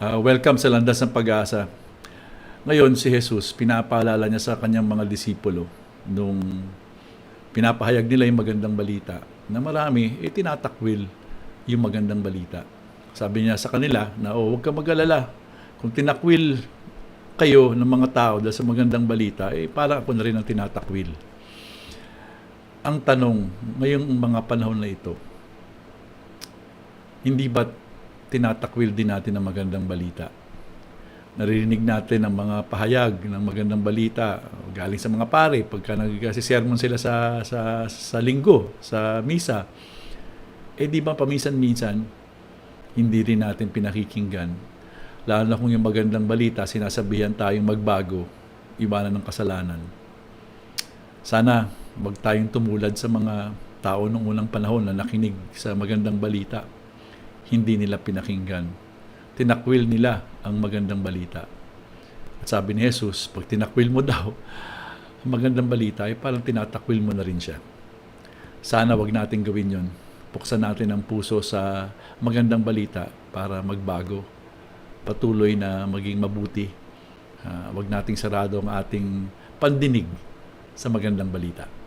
Ah, welcome sa Landas ng Pag-asa. Ngayon si Jesus, pinapaalala niya sa kanyang mga disipulo nung pinapahayag nila yung magandang balita na marami eh, tinatakwil yung magandang balita. Sabi niya sa kanila na oh, huwag ka mag-alala. Kung tinakwil kayo ng mga tao dahil sa magandang balita, eh parang ako na rin ang tinatakwil. Ang tanong, ngayong mga panahon na ito, hindi ba tinatakwil din natin ang magandang balita? Naririnig natin ang mga pahayag ng magandang balita galing sa mga pare pagka nagkasi-sermon sila sa, sa, sa linggo, sa misa. Eh di ba paminsan-minsan, hindi rin natin pinakikinggan. Lalo na kung yung magandang balita, sinasabihan tayong magbago, iwanan ng kasalanan. Sana wag tayong tumulad sa mga tao nung unang panahon na nakinig sa magandang balita. Hindi nila pinakinggan. Tinakwil nila ang magandang balita. At sabi ni Jesus, pag tinakwil mo daw ang magandang balita, ay parang tinatakwil mo na rin siya. Sana wag natin gawin yon. Buksan natin ang puso sa magandang balita para magbago. Patuloy na maging mabuti. Ah, wag nating sarado ang ating pandinig sa magandang balita.